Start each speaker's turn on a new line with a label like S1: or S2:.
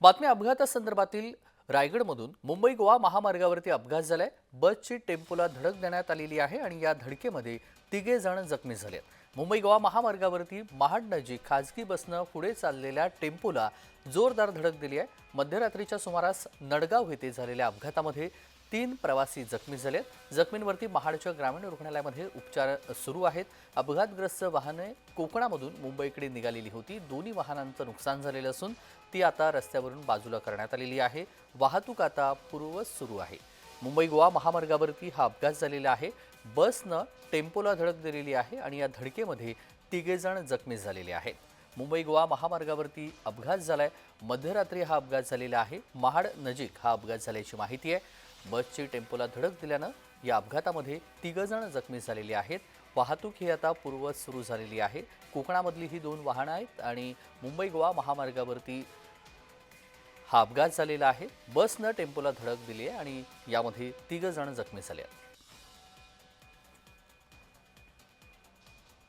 S1: बातमी अपघातासंदर्भातील रायगडमधून मुंबई गोवा महामार्गावरती अपघात झालाय. बसची टेम्पोला धडक देण्यात आलेली आहे आणि या धडकेमध्ये तिघे जण जखमी झाले. मुंबई गोवा महामार्गावरती महाड नजीक खाजगी बसनं पुढे चाललेल्या टेम्पोला जोरदार धडक दिली आहे. मध्यरात्रीच्या सुमारास नडगाव येथे झालेल्या अपघातामध्ये तीन प्रवासी जखमी झाले जखमींवरती महाडच्या ग्रामीण रुग्णालयामध्ये उपचार सुरू आहेत. अपघातग्रस्त वाहने कोकणामधून मुंबईकडे निघालेली होती. दोन्ही वाहनांचं नुकसान झालेलं असून ती आता रस्त्यावरून बाजूला करण्यात आलेली आहे. वाहतूक आता पूर्ववत सुरू आहे. मुंबई गोवा महामार्गावरती हा अपघात झालेला आहे. बसनं टेम्पोला धडक दिलेली आहे आणि या धडकेमध्ये तिघेजण जखमी झालेले आहेत. मुंबई गोवा महामार्गावरती अपघात झालाय. मध्यरात्री हा अपघात झालेला आहे. महाड नजीक हा अपघात झाल्याची माहिती आहे. बसची टेम्पोला धडक दिल्यानं या अपघातामध्ये तिघजण जखमी झालेली आहेत. वाहतूक ही आता पूर्ववत सुरू झालेली आहे. कोकणामधली ही दोन वाहनं आहेत आणि मुंबई गोवा महामार्गावरती हा अपघात झालेला आहे. बसनं टेम्पोला धडक दिली आहे आणि यामध्ये तिघजण जखमी झाले आहेत.